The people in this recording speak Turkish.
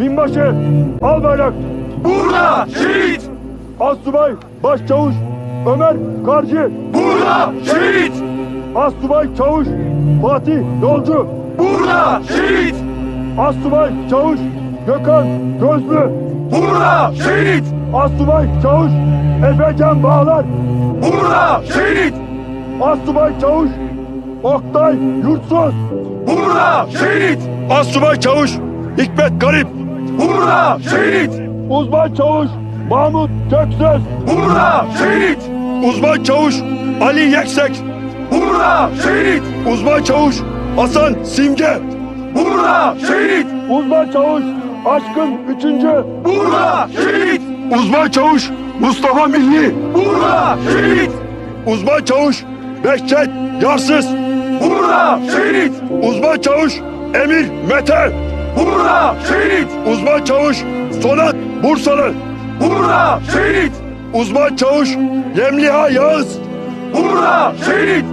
binbaşı, albayrak, Burada şehit! astsubay, başçavuş, Ömer Karcı, Burada şehit! astsubay çavuş, Fatih Yolcu, Burada şehit! astsubay çavuş, Gökhan Gözlü, Burada şehit! astsubay çavuş, Efecan Bağlar, Burada şehit! astsubay çavuş, Oktay Yurtsuz, Burada şehit! astsubay çavuş, Hikmet Garip, Burada şehit! uzman çavuş, Mahmut Köksöz, Burada şehit! uzman çavuş, Ali Yeksek, Burada şehit! uzman çavuş, Hasan Simge, Burada şehit! uzman çavuş, Aşkın Üçüncü, Burada şehit! uzman çavuş, Mustafa Milli, Burada şehit! uzman çavuş, Behçet Yarsız, Burada şehit! uzman çavuş, Emir Mete, Burada şehit! uzman çavuş, Sonat Bursalı, Burada şehit! uzman çavuş, Yemliha Yağız, Burada şehit!